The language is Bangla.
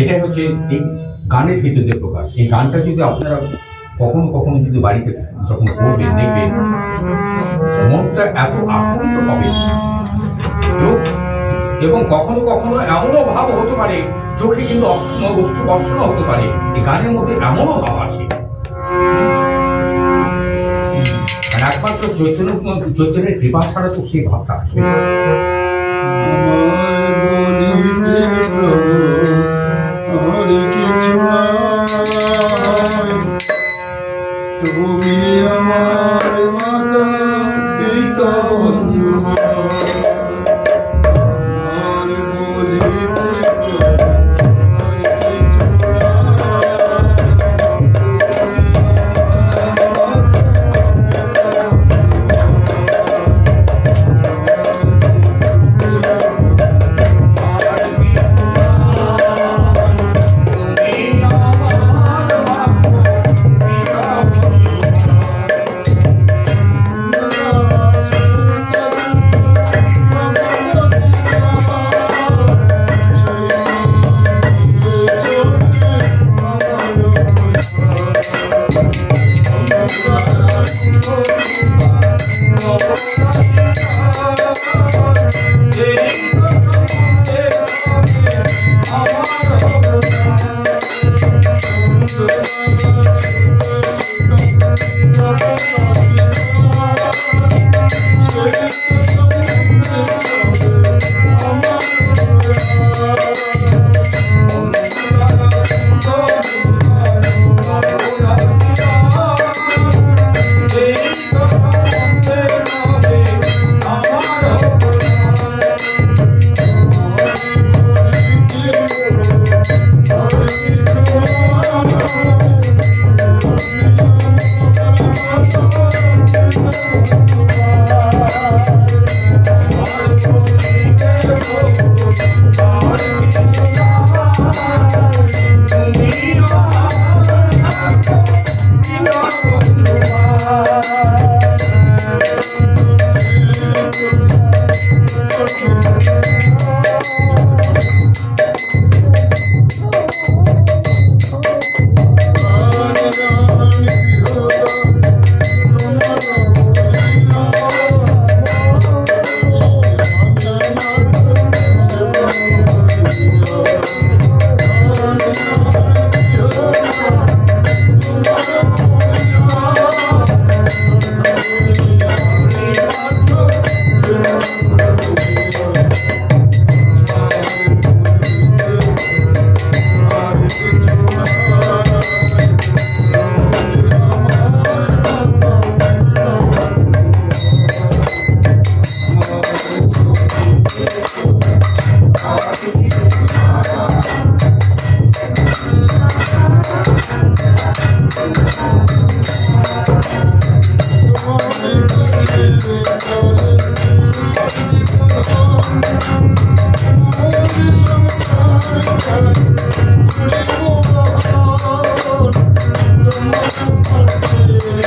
এটাই হচ্ছে এই গানের ভিতরে প্রকাশ। এই গানটা যদি আপনারা কখনো কখনো যদি বাড়িতে যখন করবেন দেখবেন, মনটা এত আপ্লুত হবে। এবং কখনো কখনো এমনও ভাব হতে পারে, চোখে কিন্তু অশ্ন, বস্তু অশ্ন হতে পারে। এই গানের মধ্যে এমনও ভাব আছে। আর একমাত্র চৈতন্য, চৈতন্যের কৃপা ছাড়া তো সেই ভাবটা আসবে আর কিছু তুমি আমার মাতা পিতা